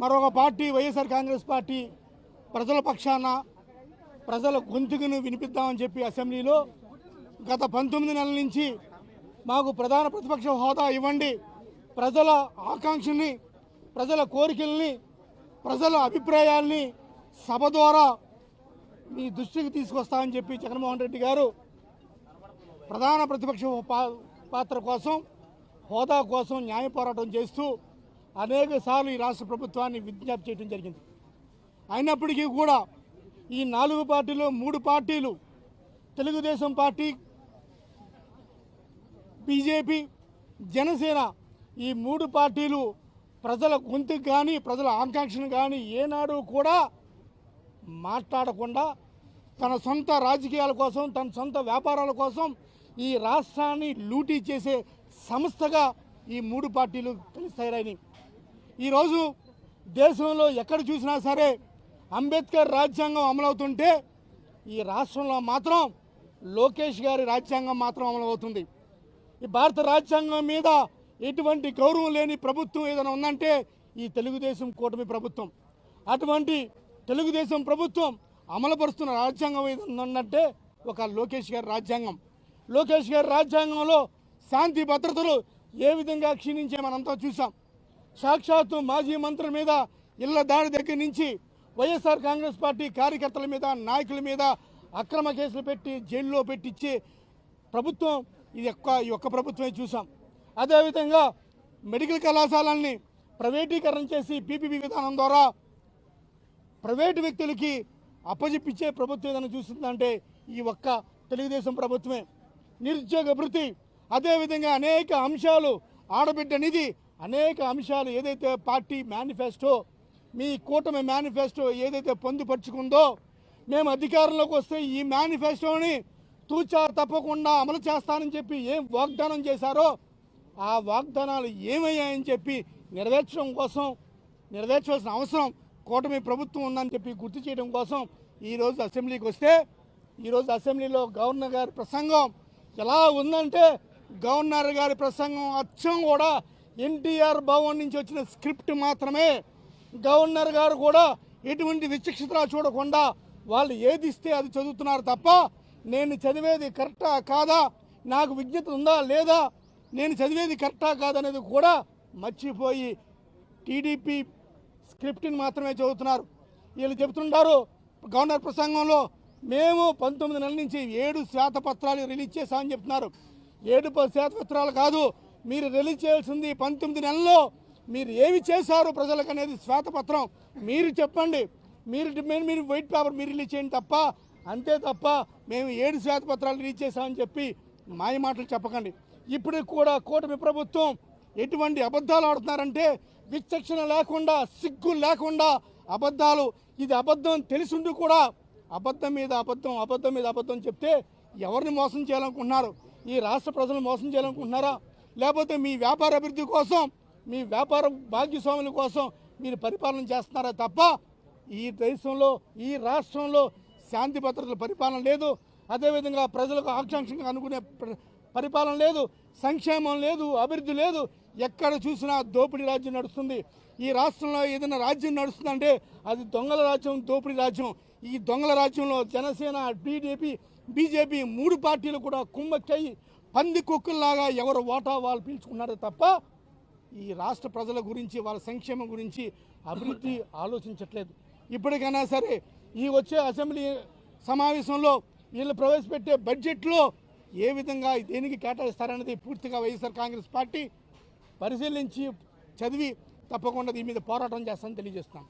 మరొక party YSR Congress party ప్రజల పక్షాన ప్రజల గొంతుకును వినిపిద్దామని చెప్పి అసెంబ్లీలో గత పంతొమ్మిది నెలల నుంచి మాకు ప్రధాన ప్రతిపక్ష హోదా ఇవ్వండి. ప్రజల ఆకాంక్షల్ని ప్రజల కోరికల్ని ప్రజల అభిప్రాయాల్ని సభ ద్వారా మీ దృష్టికి తీసుకొస్తామని చెప్పి జగన్మోహన్ రెడ్డి గారు ప్రధాన ప్రతిపక్ష పాత్ర కోసం హోదా కోసం న్యాయ పోరాటం చేస్తూ అనేక సార్లు ఈ రాష్ట్ర ప్రభుత్వాన్ని విజ్ఞప్తి చేయడం జరిగింది. అయినప్పటికీ కూడా ఈ నాలుగు పార్టీలు మూడు పార్టీలు తెలుగుదేశం పార్టీ బీజేపీ జనసేన ఈ మూడు పార్టీలు ప్రజల గొంతు కానీ ప్రజల ఆకాంక్షను కానీ ఏనాడు కూడా మాట్లాడకుండా తన సొంత రాజకీయాల కోసం తన సొంత వ్యాపారాల కోసం ఈ రాష్ట్రాన్ని లూటీ చేసే సంస్థగా ఈ మూడు పార్టీలు కలిసి ఈరోజు దేశంలో ఎక్కడ చూసినా సరే అంబేద్కర్ రాజ్యాంగం అమలవుతుంటే ఈ రాష్ట్రంలో మాత్రం లోకేష్ గారి రాజ్యాంగం మాత్రం అమలవుతుంది. ఈ భారత రాజ్యాంగం మీద ఎటువంటి గౌరవం లేని ప్రభుత్వం ఏదైనా ఉందంటే ఈ తెలుగుదేశం కూటమి ప్రభుత్వం. అటువంటి తెలుగుదేశం ప్రభుత్వం అమలుపరుస్తున్న రాజ్యాంగం ఏదైనా ఉందంటే ఒక లోకేష్ గారి రాజ్యాంగం. లోకేష్ గారి రాజ్యాంగంలో శాంతి భద్రతలు ఏ విధంగా క్షీణించే మనంతా చూసాం. సాక్షాత్తు మాజీ మంత్రుల మీద ఇళ్ళ దాడి దగ్గర నుంచి వైఎస్ఆర్ కాంగ్రెస్ పార్టీ కార్యకర్తల మీద నాయకుల మీద అక్రమ కేసులు పెట్టి జైల్లో పెట్టించి ప్రభుత్వం ఇది ఒక్క ఈ ఒక్క ప్రభుత్వమే చూసాం అదేవిధంగా మెడికల్ కళాశాలల్ని ప్రైవేటీకరణ చేసి పీపీపీ విధానం ద్వారా ప్రైవేటు వ్యక్తులకి అప్పజెప్పించే ప్రభుత్వం ఏదైనా చూస్తుందంటే ఈ ఒక్క తెలుగుదేశం ప్రభుత్వమే. నిరుద్యోగ వృత్తి అదేవిధంగా అనేక అంశాలు ఆడబిడ్డ నిధి అనేక అంశాలు ఏదైతే పార్టీ మేనిఫెస్టో మీ కూటమి మేనిఫెస్టో ఏదైతే పొందుపరుచుకుందో మేము అధికారంలోకి వస్తే ఈ మేనిఫెస్టోని తూచా తప్పకుండా అమలు చేస్తానని చెప్పి ఏం వాగ్దానం చేశారో ఆ వాగ్దానాలు ఏమయ్యాయని చెప్పి నెరవేర్చడం కోసం నెరవేర్చవలసిన అవసరం కూటమి ప్రభుత్వం ఉందని చెప్పి గుర్తు చేయడం కోసం ఈరోజు అసెంబ్లీకి వస్తే ఈరోజు అసెంబ్లీలో గవర్నర్ గారి ప్రసంగం ఎలా ఉందంటే గవర్నర్ గారి ప్రసంగం అచ్చం కూడా ఎన్టీఆర్ భవన్ నుంచి వచ్చిన స్క్రిప్ట్ మాత్రమే గవర్నర్ గారు కూడా ఎటువంటి విచక్షిత చూడకుండా వాళ్ళు ఏది ఇస్తే అది చదువుతున్నారు తప్ప నేను చదివేది కరెక్టా కాదా? నాకు విజ్ఞత ఉందా లేదా? నేను చదివేది కరెక్టా కాదనేది కూడా మర్చిపోయి టీడీపీ స్క్రిప్ట్ని మాత్రమే చదువుతున్నారు. వీళ్ళు చెబుతుంటారు గవర్నర్ ప్రసంగంలో మేము పంతొమ్మిది నెలల నుంచి ఏడు శ్వేతపత్రాలు రిలీజ్ చేశామని చెప్తున్నారు. ఏడు ప- శ్వేతపత్రాలు కాదు మీరు రిలీజ్ చేయాల్సింది పంతొమ్మిది నెలల్లో మీరు ఏమి చేశారు ప్రజలకు అనేది శ్వేతపత్రం మీరు చెప్పండి. మీరు మీరు మీరు వైట్ పేపర్ మీరు రిలీజ్ చేయండి తప్ప అంతే తప్ప మేము ఏడు శ్వేతపత్రాలు రిలీజ్ చేశామని చెప్పి మాయ మాటలు చెప్పకండి. ఇప్పుడు కూడా కూటమి ప్రభుత్వం ఎటువంటి అబద్ధాలు ఆడుతున్నారంటే విచక్షణ లేకుండా సిగ్గు లేకుండా అబద్ధాలు. ఇది అబద్ధం తెలిసిండు కూడా అబద్ధం మీద అబద్ధం అబద్ధం మీద అబద్ధం చెప్తే ఎవరిని మోసం చేయాలనుకుంటున్నారు? ఈ రాష్ట్ర ప్రజలను మోసం చేయాలనుకుంటున్నారా? లేకపోతే మీ వ్యాపార అభివృద్ధి కోసం మీ వ్యాపార భాగ్యస్వాముల కోసం మీరు పరిపాలన చేస్తున్నారా తప్ప ఈ దేశంలో ఈ రాష్ట్రంలో శాంతి భద్రతల పరిపాలన లేదు. అదేవిధంగా ప్రజలకు ఆకాంక్షంగా అనుకునే పరిపాలన లేదు సంక్షేమం లేదు అభివృద్ధి లేదు. ఎక్కడ చూసినా దోపిడీ రాజ్యం నడుస్తుంది. ఈ రాష్ట్రంలో ఏదైనా రాజ్యం నడుస్తుందంటే అది దొంగల రాజ్యం దోపిడీ రాజ్యం. ఈ దొంగల రాజ్యంలో జనసేన టీడీపీ బీజేపీ మూడు పార్టీలు కూడా కుమ్మక్కయి పంది కుక్కల్లాగా ఎవరు ఓటా వాళ్ళు పీల్చుకున్నారే తప్ప ఈ రాష్ట్ర ప్రజల గురించి వాళ్ళ సంక్షేమం గురించి అభివృద్ధి ఆలోచించట్లేదు. ఇప్పటికైనా సరే ఈ వచ్చే అసెంబ్లీ సమావేశంలో వీళ్ళు ప్రవేశపెట్టే బడ్జెట్లో ఏ విధంగా దేనికి కేటాయిస్తారనేది పూర్తిగా వైఎస్ఆర్ కాంగ్రెస్ పార్టీ పరిశీలించి చదివి తప్పకుండా దీని మీద పోరాటం చేస్తామని తెలియజేస్తున్నాను.